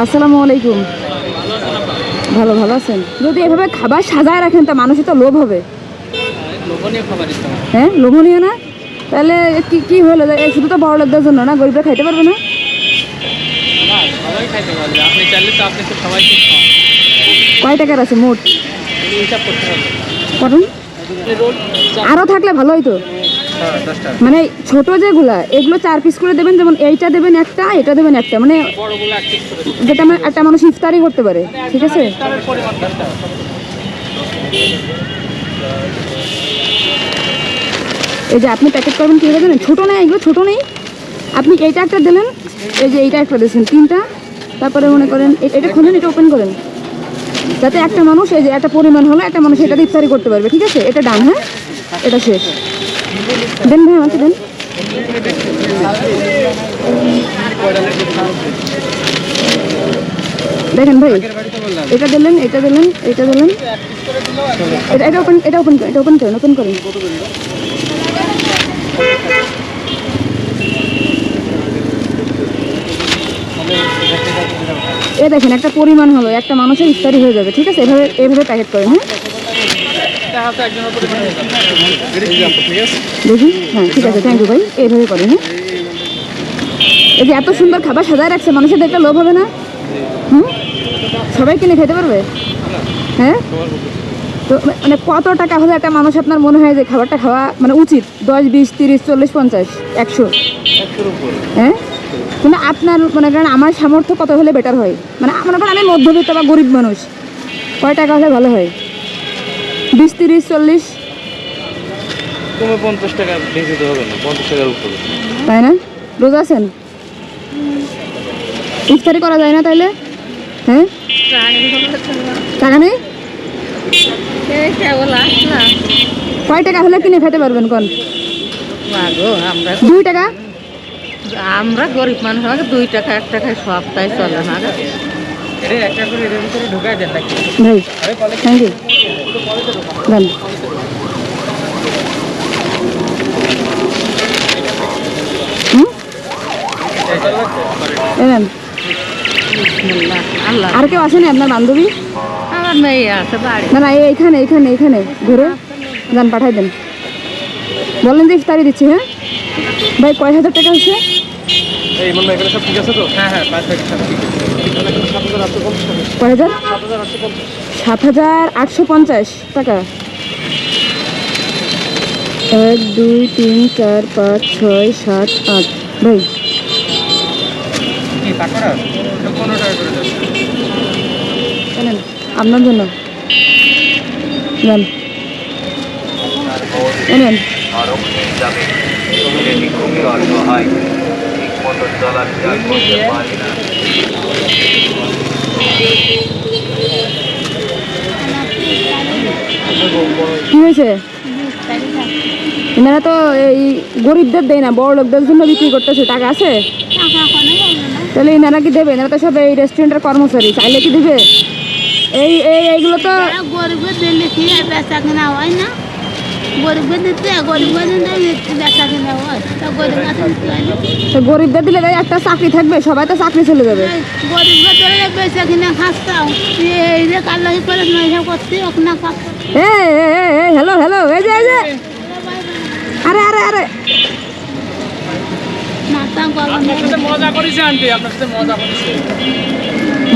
আসসালামু আলাইকুম। ভালো ভালো আছেন? যদি এভাবে খাবার সাজায় রাখেন তা মানুষের তো লোভ হবে। হ্যাঁ লোভনীয় না? তাহলে কি কি হলো? শুধু তো বড় লোকদের জন্য না? গরিবরা খাইতে পারবে না? কয় টাকার আছে মোট? আরও থাকলে ভালো হইতো। মানে ছোট যেগুলা এগুলো চার পিস করে দেবেন যেমন এইটা দেবেন একটা এটা দেবেন একটা মানে যেটা মানে একটা মানুষ ইফতারি করতে পারে ঠিক আছে? এই যে আপনি প্যাকেট করবেন কীভাবে জানেন ছোটো নেই এগুলো ছোটো নেই। আপনি এইটা একটা দিলেন এই যে এইটা একটা দিয়েছেন তিনটা। তারপরে মনে করেন এটা খুলেন এটা ওপেন করেন যাতে একটা মানুষ এই যে একটা পরিমাণ হলো একটা মানুষ এটা দিয়ে ইফতারি করতে পারবে ঠিক আছে? এটা ডান হ্যাঁ? এটা শেষ। দেন ভাই, আমাকে দেন। দেখেন ভাই, এটা দিলেন এটা দিলেন এটা দিলেন। এটা এটা ওপেন এটা ওপেন এটা ওপেন করেন ওপেন করেন। এ দেখেন, একটা পরিমাণ হলো, একটা মানুষের ইফতারি হয়ে যাবে, ঠিক আছে? এভাবে এভাবে প্যাকেট করেন হ্যাঁ? দেখা? হ্যাঁ ঠিক আছে থ্যাংক ইউ ভাই। এইভাবে করেন হ্যাঁ? এই যে এত সুন্দর খাবার সাজায় রাখছে মানুষের দেখলে লোভ হবে না? হুম? সবাই কিনে খেতে পারবে? হ্যাঁ? তো মানে কত টাকা হলে একটা মানুষ আপনার মনে হয় যে খাবারটা খাওয়া মানে উচিত? দশ বিশ তিরিশ চল্লিশ পঞ্চাশ একশো? হ্যাঁ? কিন্তু আপনার মনে করেন আমার সামর্থ্য কত হলে বেটার হয়? মানে মনে করেন আমি মধ্যবিত্ত বা গরিব মানুষ। কয় টাকা হলে ভালো হয়? বিশ তিরিশ চল্লিশ। কমে পঞ্চাশ টাকা বেশি তো হবে না পঞ্চাশ টাকার উপরে। তাই না? রোজা আছেন? ইফতারি করা যায় না তাইলে? হ্যাঁ? টাকা নেই? কয় টাকা হলে কিনে খেতে পারবেন কোন? দুই টাকা? আমরা গরিব মানুষ আমাকে দুই টাকা এক টাকায় সপ্তাহে চলে না ভাই থ্যাংক ইউ আর কেউ আসেনি আপনার বান্ধবী? আমার মেয়ে আছে না না এই এইখানে এইখানে এইখানে ঘুরে যান পাঠাই দেন। বলেন যে ইফতারি দিচ্ছি হ্যাঁ? ভাই কয় হাজার টাকা হচ্ছে? এই মনে এখানে সব ঠিক আছে তো? হ্যাঁ হ্যাঁ পাঁচ সব ঠিক আছে সাত হাজার আটশো পঞ্চাশ। টাকা। এক দুই তিন চার পাঁচ ছয় সাত আট। ভাই। আপনার জন্য। খুবই ঠিক মতো এনারা তো এই গরিবদের দেয় না বড় লোকদের জন্য বিক্রি করতেছে, টাকা আছে? তাহলে এনারা কি দেবে? এনারা তো সব এই রেস্টুরেন্টের কর্মচারী, চাইলে কি দিবে? এই এই, এইগুলো তো গরিবের দিলে কি বেচা কিনা হয় না। গরিবের দিতে গরিবের দিতে বেচা কিনা তা গরিব আছে দিতে না। তো গরিবদের দিলে তাই একটা চাকরি থাকবে, সবাই তো চাকরি চলে যাবে। গরিবের হ্যালো হ্যালো এই যে এই যে। আরে আরে আরে।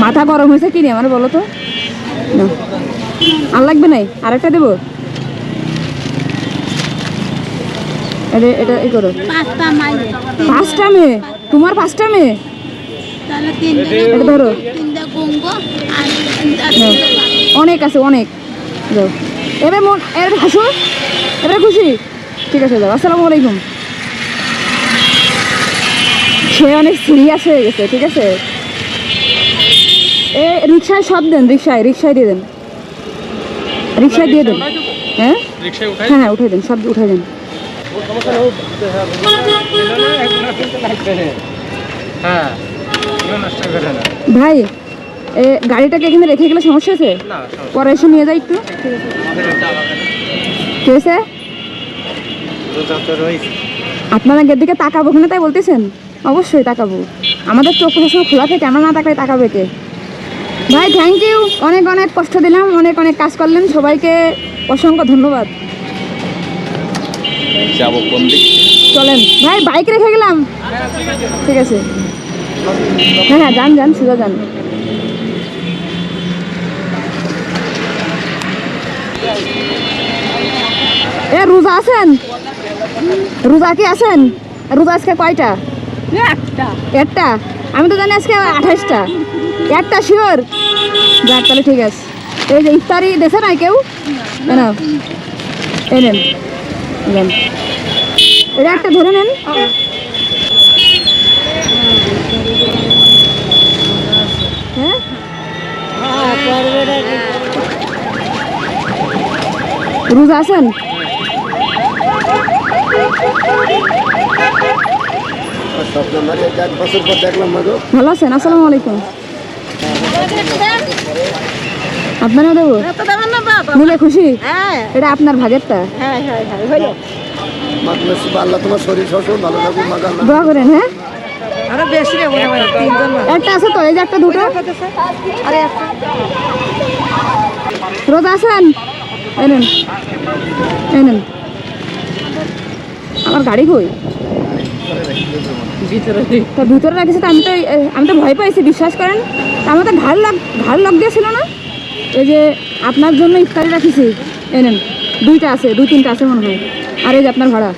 মাথা গরম হয়েছে কি রে আমার বলো তো? আর লাগবে নাই? আরেকটা দেবো? এটা এটা এই করো। পাঁচটা মাইলে। পাঁচটা মেয়ে? তোমার পাঁচটা মেয়ে? এটা ধরো। তিনটে গঙ্গ আর আর নাও। তিনটে পাতা। অনেক আছে অনেক। যাও। এবার মন এবার হাসো। এবার খুশি? ঠিক আছে যাও। আসসালামু আলাইকুম। সে অনেক সিরিয়াস হয়ে গেছে ঠিক আছে? এ রিক্সায় সব দেন রিক্সায় রিক্সায় দিয়ে দেন। রিক্সায় দিয়ে দেন। হ্যাঁ? হ্যাঁ হ্যাঁ উঠে দেন সব উঠে দেন। হ্যাঁ ভাই এ গাড়িটাকে এখানে রেখে গেলে সমস্যা আছে পরে এসে নিয়ে যাই একটু। ঠিক আছে আপনার দিকে তাকাবো কিনা তাই বলতেছেন? অবশ্যই তাকাবো। আমাদের চোখ সবসময় খোলা থাকে আমরা না তাকাই তাকাবে কে? ভাই থ্যাংক ইউ অনেক অনেক কষ্ট দিলাম অনেক অনেক কাজ করলেন। সবাইকে অসংখ্য ধন্যবাদ। যাব কোন দিক? চলেন। ভাই বাইক রেখে গেলাম। ঠিক আছে। হ্যাঁ হ্যাঁ যান যান সোজা যান। এ রোজা আছেন? রোজা কি আছেন? রোজা আজকে কয়টা? একটা। একটা? আমি তো জানি আজকে আঠাশটা। একটা শিওর? যাক তাহলে ঠিক আছে। এই যে ইফতারি দেশে নাই কেউ? না এই নেন। এটা একটা ধরে নেন। হ্যাঁ? রোজা আছেন ভালো আছেন? আসসালামু আলাইকুম। আপনারও দেবো? নিলে খুশি? হ্যাঁ। এটা আপনার ভাগেরটা? হ্যাঁ হ্যাঁ হ্যাঁ হইল। আল্লাহ তোমার শরীর ভালো থাকুক মাগা দোয়া করেন হ্যাঁ? আরও বেশি রে মনে হয় তিনজন একটা আছে তো এই যে একটা দুটো। আরে একটা। রোজা আছেন? এই নেন এই নেন। আমার গাড়ি কই? ভিতরে তা ভিতরে রাখেছে তো আমি তো আমি তো ভয় পাইছি বিশ্বাস করেন। তা আমার তো ঘাড় লাগ ঘাড় লক দিয়েছিল না? এই যে আপনার জন্য ইফতারি রাখিছি এনেন নেন, দুইটা আছে, দুই তিনটা আছে মনে হয়। আর এই যে আপনার ভাড়া।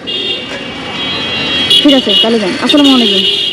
ঠিক আছে, তাহলে যান। আসসালামু আলাইকুম।